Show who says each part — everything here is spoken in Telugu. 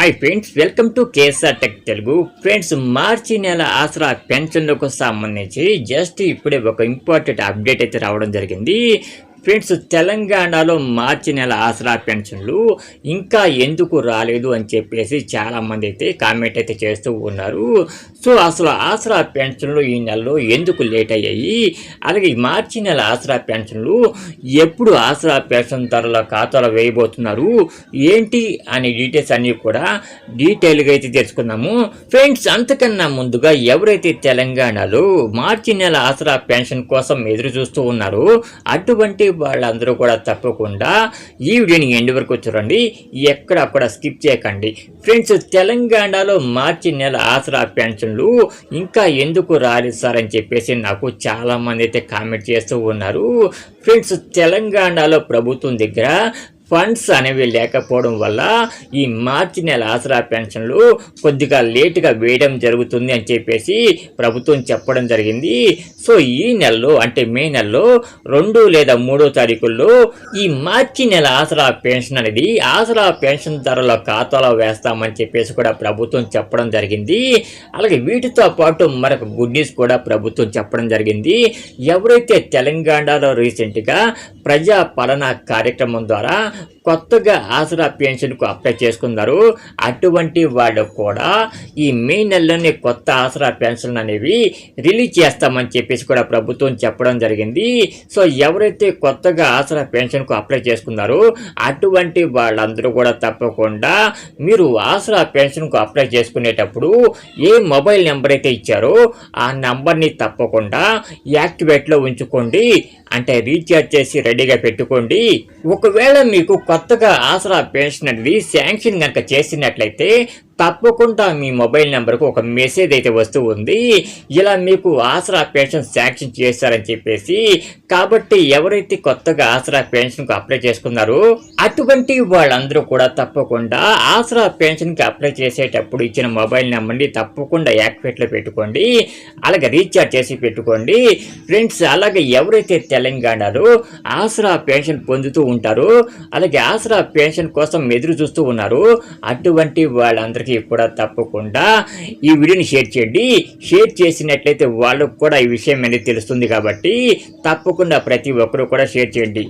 Speaker 1: Hi friends welcome to KSR tech Telugu friends March నెల ఆసరా పెన్షన్లకు సంబంధించి జస్ట్ ఇప్పుడే ఒక ఇంపార్టెంట్ అప్డేట్ అయితే రావడం జరిగింది. ఫ్రెండ్స్ తెలంగాణలో మార్చి నెల ఆసరా పెన్షన్లు ఇంకా ఎందుకు రాలేదు అని చెప్పేసి చాలామంది అయితే కామెంట్ అయితే చేస్తూ ఉన్నారు. సో అసలు ఆసరా పెన్షన్లు ఈ నెలలో ఎందుకు లేట్ అయ్యాయి? అలాగే మార్చి నెల ఆసరా పెన్షన్లు ఎప్పుడు ఆసరా పెన్షన్ ధరల ఖాతాలో వేయబోతున్నారు? ఏంటి అనే డీటెయిల్స్ అన్నీ కూడా డీటెయిల్గా అయితే తెలుసుకుందాము. ఫ్రెండ్స్ అంతకన్నా ముందుగా ఎవరైతే తెలంగాణలో మార్చి నెల ఆసరా పెన్షన్ కోసం ఎదురు చూస్తూ ఉన్నారో అటువంటి వాళ్ళందరూ కూడా తప్పకుండా ఈ వీడియోని ఎండ్ వరకు చూడండి. ఎక్కడక్కడ స్కిప్ చేయకండి. ఫ్రెండ్స్ తెలంగాణలో మార్చి నెల ఆసరా పెన్షన్లు ఇంకా ఎందుకు రాలేదు సార్ అని చెప్పేసి నాకు చాలామంది అయితే కామెంట్ చేస్తూ ఉన్నారు. ఫ్రెండ్స్ తెలంగాణలో ప్రభుత్వం దగ్గర ఫండ్స్ అనేవి లేకపోవడం వల్ల ఈ మార్చి నెల ఆసరా పెన్షన్లు కొద్దిగా లేటుగా వేయడం జరుగుతుంది అని చెప్పేసి ప్రభుత్వం చెప్పడం జరిగింది. సో ఈ నెలలో అంటే మే నెలలో రెండు లేదా మూడో తారీఖుల్లో ఈ మార్చి నెల ఆసరా పెన్షన్ అనేది ఆసరా పెన్షన్ ధరల ఖాతాలో వేస్తామని చెప్పేసి కూడా ప్రభుత్వం చెప్పడం జరిగింది. అలాగే వీటితో పాటు మరొక గుడ్ న్యూస్ కూడా ప్రభుత్వం చెప్పడం జరిగింది. ఎవరైతే తెలంగాణలో రీసెంట్గా ప్రజా పాలన కార్యక్రమం ద్వారా yeah కొత్తగా ఆసరా పెన్షన్కు అప్లై చేసుకున్నారు. అటువంటి వాళ్ళు కూడా ఈ మే నెలలోనే కొత్త ఆసరా పెన్షన్ అనేవి రిలీజ్ చేస్తామని చెప్పేసి కూడా ప్రభుత్వం చెప్పడం జరిగింది. సో ఎవరైతే కొత్తగా ఆసరా పెన్షన్కు అప్లై చేసుకున్నారో అటువంటి వాళ్ళందరూ కూడా తప్పకుండా మీరు ఆసరా పెన్షన్కు అప్లై చేసుకునేటప్పుడు ఏ మొబైల్ నెంబర్ అయితే ఇచ్చారో ఆ నెంబర్ని తప్పకుండా యాక్టివేట్లో ఉంచుకోండి. అంటే రీఛార్జ్ చేసి రెడీగా పెట్టుకోండి. ఒకవేళ మీకు కొత్తగా ఆసరా పెన్షన్ అనేది శాంక్షన్ కనుక చేసినట్లయితే తప్పకుండా మీ మొబైల్ నెంబర్కు ఒక మెసేజ్ అయితే వస్తూ ఉంది. ఇలా మీకు ఆసరా పెన్షన్ శాంక్షన్ చేశారని చెప్పేసి కాబట్టి ఎవరైతే కొత్తగా ఆసరా పెన్షన్కు అప్లై చేసుకున్నారో అటువంటి వాళ్ళందరూ కూడా తప్పకుండా ఆసరా పెన్షన్కి అప్లై చేసేటప్పుడు ఇచ్చిన మొబైల్ నెంబర్ని తప్పకుండా యాక్టివేట్లో పెట్టుకోండి. అలాగే రీఛార్జ్ చేసి పెట్టుకోండి. ఫ్రెండ్స్ అలాగే ఎవరైతే తెలంగాణలో ఆసరా పెన్షన్ పొందుతూ ఉంటారో అలాగే ఆసరా పెన్షన్ కోసం ఎదురు చూస్తూ ఉన్నారో అటువంటి వాళ్ళందరికీ కూడా తప్పకుండా ఈ వీడియోని షేర్ చేయండి. షేర్ చేసినట్లయితే వాళ్ళకు కూడా ఈ విషయం అనేది తెలుస్తుంది కాబట్టి తప్పకుండా ప్రతి ఒక్కరూ కూడా షేర్ చేయండి.